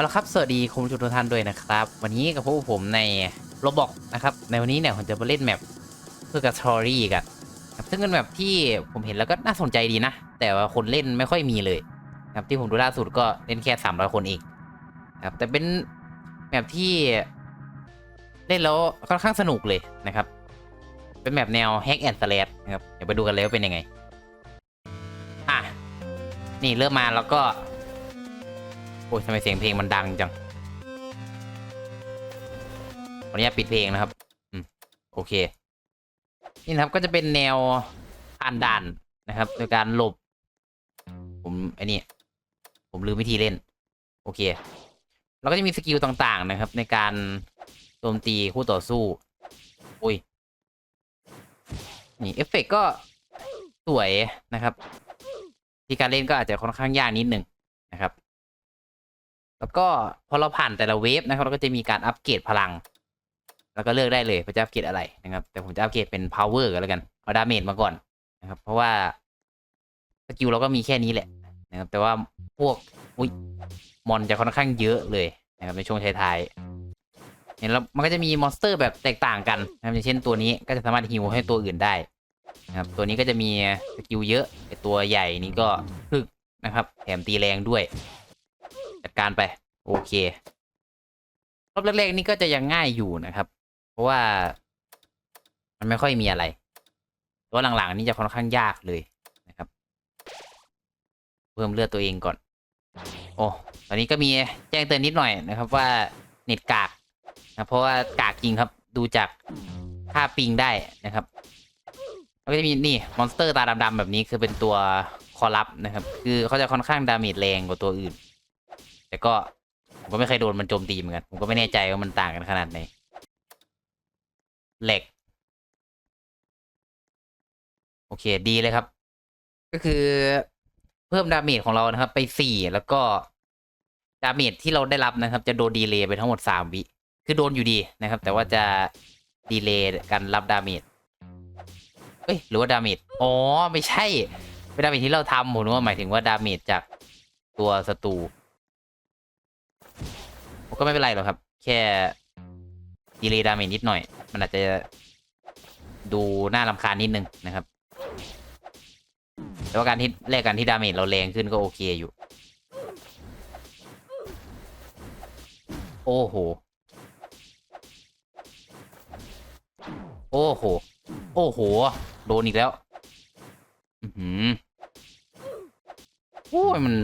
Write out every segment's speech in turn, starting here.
เอาละครับ สวัสดีคุณผู้ชมทุกท่านด้วยนะครับ วันนี้กับพวกผมในโรบอกนะครับ ในวันนี้เนี่ยผมจะมาเล่นแมปเพื่อกับทอรี่กันครับซึ่งเป็นแมปที่ผมเห็นแล้วก็น่าสนใจดีนะ แต่ว่าคนเล่นไม่ค่อยมีเลยครับที่ผมดูล่าสุดก็เล่นแค่ 300 คนเองครับแต่เป็นแมปที่เล่นแล้วค่อนข้างสนุกเลยนะครับ เป็นแมปแนวแฮกแอนด์สแลดนะครับเดี๋ยวไปดูกันเลยว่าเป็นยังไง อะ นี่เริ่มมาแล้วก็ โอ้ยทำไมเสียงเพลงมันดังจังขออนุญาตปิดเพลงนะครับ อืม โอเค นี่นะครับ ก็จะเป็นแนวผ่านด่านนะครับ โดยการหลบ ผมไอ้นี่ ผมลืมวิธีเล่น โอเคแล้วก็จะมีสกิลต่างๆนะครับ ในการโจมตีคู่ต่อสู้ อุ้ย นี่เอฟเฟกต์ก็สวยนะครับ ที่การเล่นก็อาจจะค่อนข้างยากนิดหนึ่งนะครับ แล้วก็พอเราผ่านแต่ละเวฟนะครับเราก็จะมีการอัปเกรดพลัง แล้วก็เลือกได้เลยว่าจะอัปเกรดอะไรนะครับ แต่ผมจะอัปเกรดเป็น power กันแล้วกัน เอาดาเมจมาก่อนนะครับ เพราะว่าสกิลเราก็มีแค่นี้แหละนะครับ แต่ว่าพวกอุ้ยมอนจะค่อนข้างเยอะเลยนะครับในช่วงท้ายๆเห็นแล้วมันก็จะมีมอนสเตอร์แบบแตกต่างกันนะครับอย่างเช่นตัวนี้ก็จะสามารถฮิวให้ตัวอื่นได้นะครับตัวนี้ก็จะมีสกิลเยอะตัวใหญ่นี่ก็พึกนะครับ แถมตีแรงด้วย จัดการไป โอเค รอบแรกๆนี่ก็จะยังง่ายอยู่นะครับ เพราะว่า มันไม่ค่อยมีอะไรตัวหลังๆนี่จะค่อนข้างยากเลยนะครับ เพิ่มเลือดตัวเองก่อน โอ้ตอนนี้ก็มีแจ้งเตือนนิดหน่อยนะครับว่าเน็ตกากนะเพราะว่ากากจริงครับดูจากค่าปิงได้นะครับแล้วก็จะมีนี่มอนสเตอร์ตาดำๆแบบนี้คือเป็นตัวคอรับนะครับ คือเขาจะค่อนข้างดาเมจแรงกว่าตัวอื่น แต่ก็ผมก็ไม่เคยโดนมันโจมตีเหมือนกัน ผมก็ไม่แน่ใจว่ามันต่างกันขนาดไหนเหล็ก โอเคดีเลยครับ ก็คือเพิ่มดาเมจของเรานะครับ ไปสี่แล้วก็ ดาเมจที่เราได้รับนะครับ จะโดนดีเลย์ไปทั้งหมดสามวิ คือโดนอยู่ดีนะครับ แต่ว่าจะดีเลย์การรับดาเมจเอ้ยหรือว่าดาเมจอ๋อ ไม่ใช่เป็นดาเมจที่เราทำผมนึกว่าหมายถึงว่าดาเมจจากตัวศัตรู ก็ไม่เป็นไรหรอกครับ แค่ดีเลย์ดาเมจนิดหน่อย มันอาจจะดูน่ารำคาญนิดนึงนะครับ แต่ว่าการที่แลกกันที่ดาเมจเราแรงขึ้นก็โอเคอยู่ โอ้โห โอ้โห โอ้โห โดนอีกแล้ว อือหือโอ้ยมัน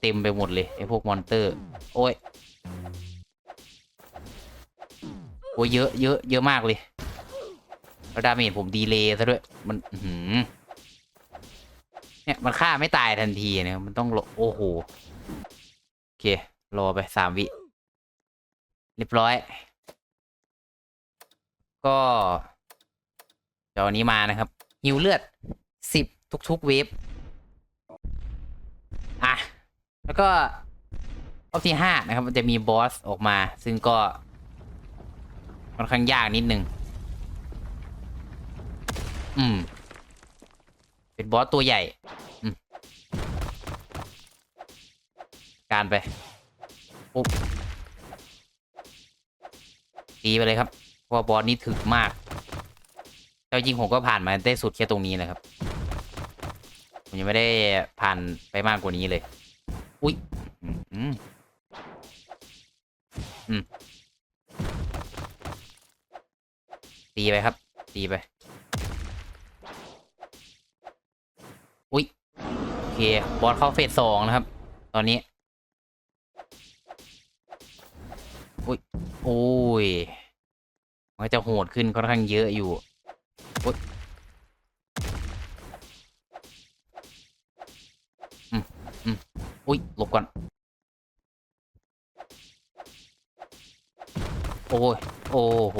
เต็มไปหมดเลยไอ้พวกมอนเตอร์ โอ้ย โอ้เยอะเยอะเยอะมากเลยแล้วดาเมจผมดีเลย์ซะด้วย มันหือเนี่ยมันฆ่าไม่ตายทันทีเนี่ยมันต้องโอ้โหโอเค รอไปสามวิเรียบร้อย ก็เดี๋ยววันนี้มานะครับฮิวเลือดสิบทุกๆเวฟอะ แล้วก็รอบที่ห้านะครับ มันจะมีบอสออกมา ซึ่งก็ ค่อนข้างยากนิดนึง อืม เป็นบอสตัวใหญ่อืมการไปปุ๊บตีไปเลยครับ เพราะบอสนี้ถึกมากแต่จริงผมก็ผ่านมาได้สุดแค่ตรงนี้นะครับ ผมยังไม่ได้ผ่านไปมากกว่านี้เลย อุ้ย อืมอืม ตีไปครับ ตีไป อุ้ยโอเค บอสเข้าเฟสสองนะครับ ตอนนี้ อุ้ย โอ้ย มันจะโหดขึ้นค่อนข้างเยอะอยู่อุ้ยอืมอืมอุ้ย หลบก่อน โอ้ย โอ้โห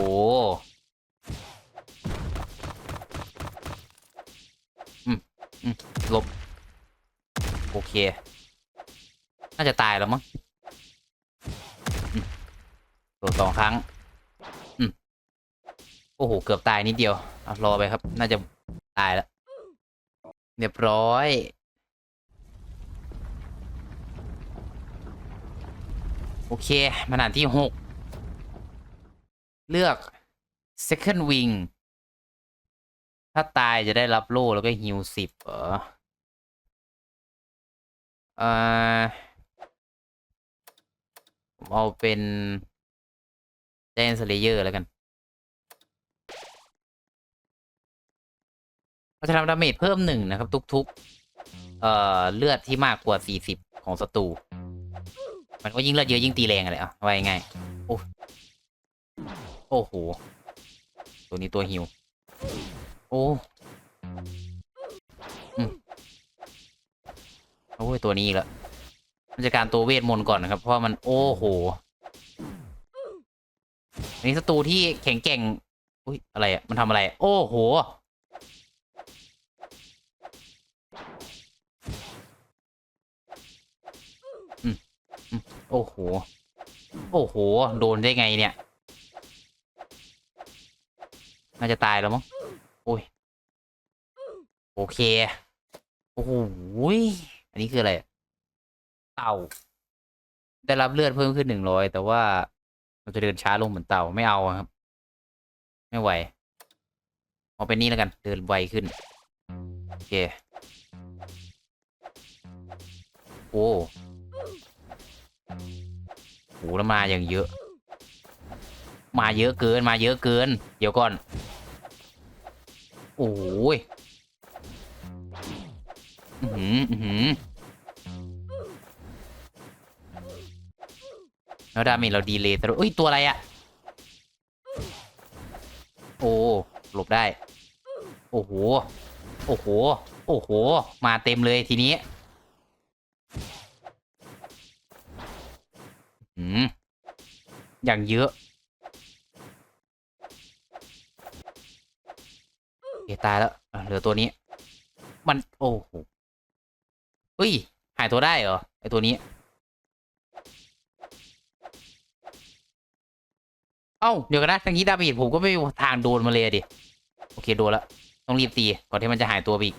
ห ลบ โอเค น่าจะตายแล้วมั้งโดนสองครั้งอโอ้โห เกือบตายนิดเดียวเอารอไปครับ น่าจะตายแล้ว เรียบร้อย โอเค มาด่านที่หก เลือก second wing ถ้าตายจะได้รับโล่แล้วก็ฮิวสิบเหรอ อ่อผมเอาเป็นแจนสเลเยอร์แล้วกันเราจะทำดาเมจเพิ่มหนึ่งนะครับ ทุกๆเอ่อเลือดที่มากกว่าสี่สิบของศัตรูมันก็ยิ่งเลือดเยอะยิ่งตีแรงอะไรอะไว้ง่ายโอ้โอ้โห ตัวนี้ตัวฮิว โอ้อืม โอ้ยตัวนี้อีกและมันจะการตัวเวทมนต์ก่อนนะครับ เพราะมันโอ้โหอันนี้ศัตรูที่แข็งแกร่งอุ้ยอะไรอะมันทำอะไร โอ้โหโอ้โห โอ้โห โดนได้ไงเนี่ย น่าจะตายแล้วมั้ง โอ้ย โอเค โอ้โหย อันนี้คืออะไร เต่า ได้รับเลือดเพิ่มขึ้นหนึ่งร้อยแต่ว่าเราจะเดินช้าลงเหมือนเต่าไม่เอาครับ ไม่ไหว เอาเป็นนี่แล้วกัน เดินไวขึ้น โอเค โอ้โหแล้วมาอย่างเยอะ มาเยอะเกินมาเยอะเกิน เดี๋ยวก่อน โอ้ย อือหืออือหือแล้วดาเมจเราดีเลยแต่เอ้ย ตัวอะไรอะโอ้หลบได้ โอ้โห โอ้โห โอ้โห มาเต็มเลยทีนี้อืมอย่างเยอะโอตายแล้วเหลือตัวนี้ มัน โอ้โห เฮ้ย หายตัวได้เหรอ ไอตัวนี้ เอ้า เดี๋ยวกันนะทางนี้ดาเมจผมก็ไม่มีทางโดนมาเลยดิ โอเค โดนแล้วต้องรีบตีก่อนที่มันจะหายตัวไปอีก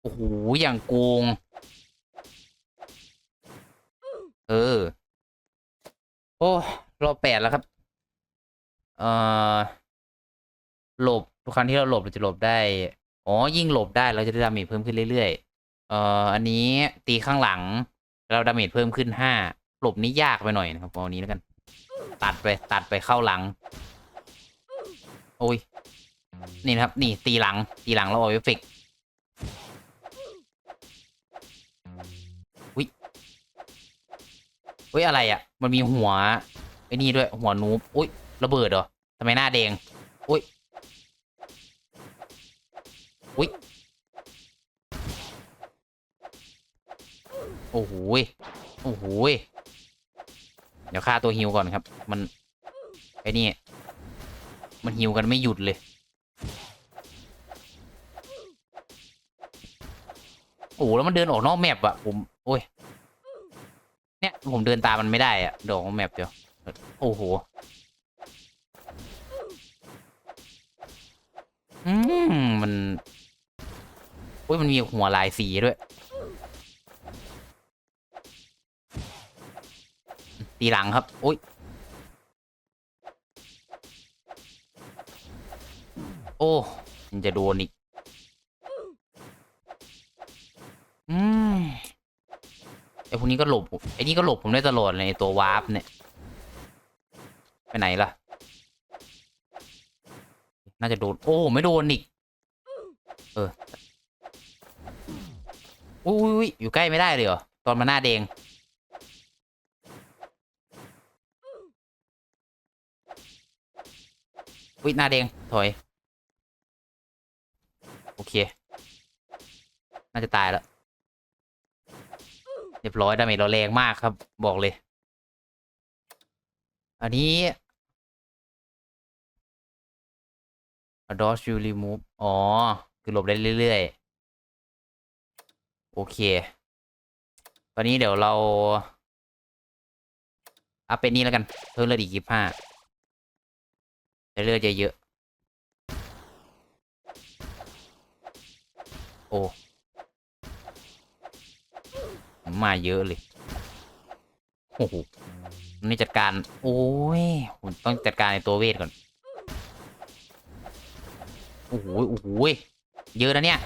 โอ้โห อย่างโกง เออ โอ้ รอบแปดแล้วครับ เอ่อ หลบ ทุกครั้งที่เราหลบเราจะหลบได้ อ๋อ ยิ่งหลบได้เราจะได้ดาเมจเพิ่มขึ้นเรื่อยๆ เอ่อ อันนี้ตีข้างหลัง เราดาเมจเพิ่มขึ้นห้าหลบนี้ยากไปหน่อยนะครับเอาอันนี้แล้วกัน ตัดไปตัดไปเข้าหลัง โอ้ย นี่นะครับ นี่ตีหลัง ตีหลังเราเอาเอฟเฟกอุ้ยอุ้ยอะไรอะ มันมีหัวไอ้นี่ด้วยหัวนูบอุ้ยระเบิดเหรอทำไมหน้าแดงอุ้ย อุ้ยโอ้โหยโอ้โหยเดี๋ยวฆ่าตัวฮิวก่อนครับ มันไอ้นี่ มันฮิวกันไม่หยุดเลย โอ้โหแล้วมันเดินออกนอกแมปอะผม โอ้ย เนี่ยผมเดินตามมันไม่ได้อะเดนออกนอกแมปเดียว โอ้โห อืม มัน อ้ยมันมีหัวลายสีด้วย ตีหลังครับโอ้ย โอ้ มันจะโดนอีก อืมไอพวกนี้ก็หลบผมไอนี่ก็หลบผมได้ตลอดเลยตัววาร์ปเนี่ย ไปไหนล่ะ น่าจะโดน โอ้ ไม่โดนอีก เออ อุ้ยอยู่ใกล้ไม่ได้เลยเหรอ ตอนมาหน้าแดง อุ้ยหน้าแดง ถอย โอเค น่าจะตายแล้ว เรียบร้อยดาเมจเราแรงมากครับ บอกเลย อันนี้ a d o s you remove อ๋อ คือหลบได้เรื่อย ๆ โอเค ตอนนี้เดี๋ยวเราอัพเป็นนี่แล้วกันเพิ่มเลือดอีกยี่ห้าจะเลือดเยอะๆโอ้มาเยอะเลยโอ้โหนี่จัดการ โอ้ยผมต้องจัดการในตัวเวทก่อน โอ้โหโอ้โหเยอะนะเนี่ย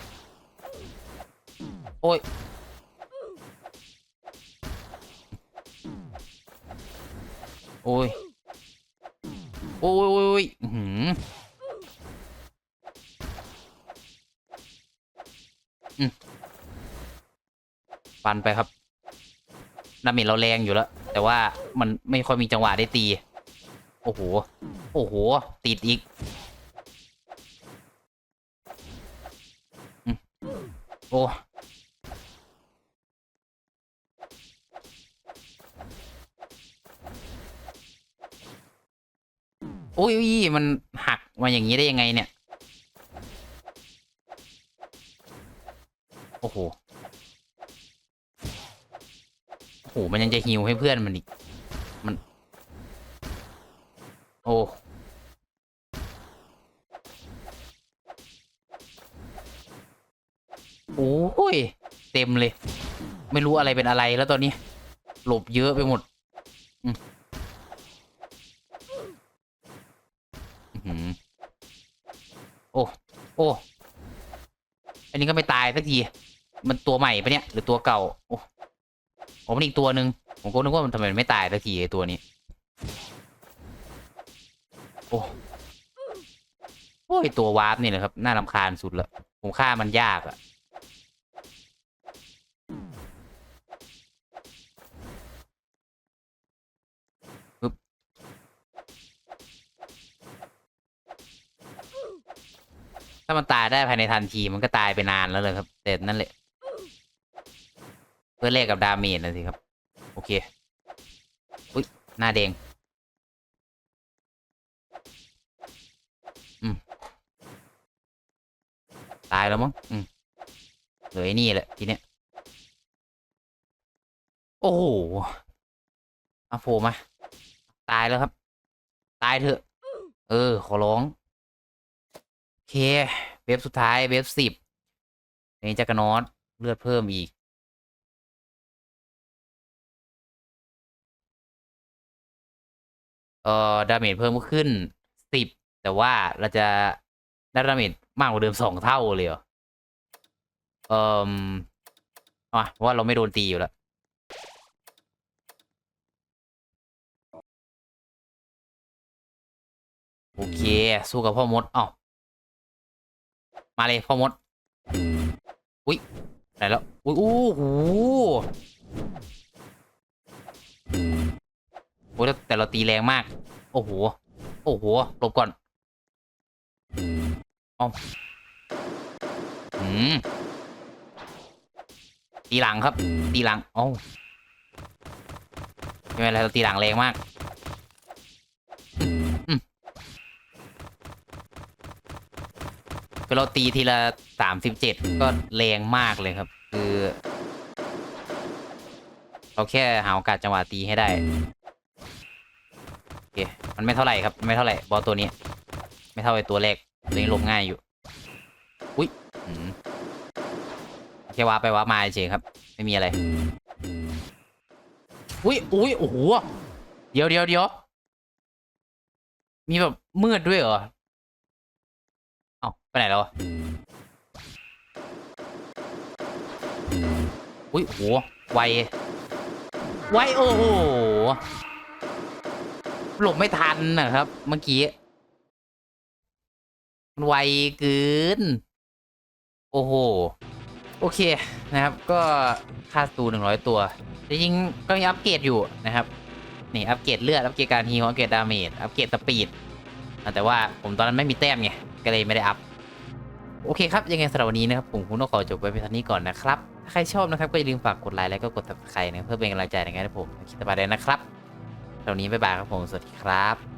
โอ้ยโอ้ยโอ้ยโอ้ยโอ้ยอื้อหืออืมฟันไปครับดาเมจเราแรงอยู่แล้ว แต่ว่ามันไม่ค่อยมีจังหวะได้ตี โอ้โห โอ้โห ติดอีกโอ้ โอ้ยยมันหักมาอย่างนี้ได้ยังไงเนี่ย โอ้โห โอ้โห มันยังจะฮิวให้เพื่อนมันอีก มัน โอ้โอ้ย เต็มเลย ไม่รู้อะไรเป็นอะไรแล้วตอนนี้ หลบเยอะไปหมด อืมอื้อหือโอ้ โอ้ อันนี้ก็ไม่ตายสักที มันตัวใหม่ปะเนี่ย หรือตัวเก่า โอ้ผมมันอีกตัวหนึ่งผมก็นึกว่ามันทำไมมันไม่ตายสักทีไอ้ตัวนี้ โอ้โอ้ยตัววาร์ปนี่แหละครับ น่ารำคาญสุดละผมฆ่ามันยากอะ ถ้ามันตายได้ภายในทันทีมันก็ตายไปนานแล้วเลยครับแต่นั่นแหละ เพื่อแลกกับดาเมจนะสิครับ โอเค อุ้ยหน้าแดงอืมตายแล้วมั้งอืมเหลือไอ้นี่แหละทีเนี้ยโอ้โหเอาโผล่มา ตายแล้วครับ ตายเถอะ เออ ขอร้อง เคเว็บสุดท้ายเว็บสิบนี่จักรนอตเลือดเพิ่มอีก เอ่อดาเมจเพิ่มขึ้นสิบแต่ว่าเราจะได้ดาเมจมากกว่าเดิมสองเท่าเลยเหรอเอ่ออะเพราะว่าเราไม่โดนตีอยู่แล้วโอเค สู้กับพ่อมดอ้า มาเลยพ่อมด อุ้ยไหนแล้ว อุ้ยอู้หูโอ้ยแต่เราตีแรงมาก โอ้โห โอ้โหหลบก่อนอาอืมตีหลังครับ ตีหลังอ้าไม่เป็นไรเราตีหลังแรงมากอืมอืม คือเราตีทีละสามสิบเจ็ดก็แรงมากเลยครับ คือเราแค่หาโอกาสจังหวะตีให้ได้โอเคมันไม่เท่าไหร่ครับ ไม่เท่าไหร่บอสตัวนี้ ไม่เท่าไอตัวแรกตัวนี้ลงง่ายอยู่ อุ้ยแค่ว้าไปว้ามาเฉยครับ ไม่มีอะไรอุ้ยอุ้ยโอ้โหเดี๋ยวเดี๋ยวเดี๋ยวมีแบบมืดด้วยเหรอ ไปไหนแล้วอะอุ้ยโหไวไวโอ้โหหลบไม่ทันนะครับ เมื่อกี้มันไวเกิน โอ้โห โอเคนะครับ ก็ค่าสตูหนึ่งร้อยตัว จริงๆก็มีอัปเกรดอยู่นะครับ นี่อัปเกรดเลือด อัปเกรดการฮีลอัปเกรดดาเมจ อัปเกรดสปีด แต่ว่าผมตอนนั้นไม่มีแต้มไง ก็เลยไม่ได้อัพ โอเคครับ ยังไงสำหรับวันนี้นะครับผมคงต้องขอจบไว้เพียงเท่านี้ก่อนนะครับ ถ้าใครชอบนะครับ ก็อย่าลืมฝากกดไลค์แล้วก็กดติดตามนะเพื่อเป็นกำลังใจในการให้ผมคิดต่อไปเลยนะครับสำหรับวันนี้บ๊ายบายครับผมสวัสดีครับ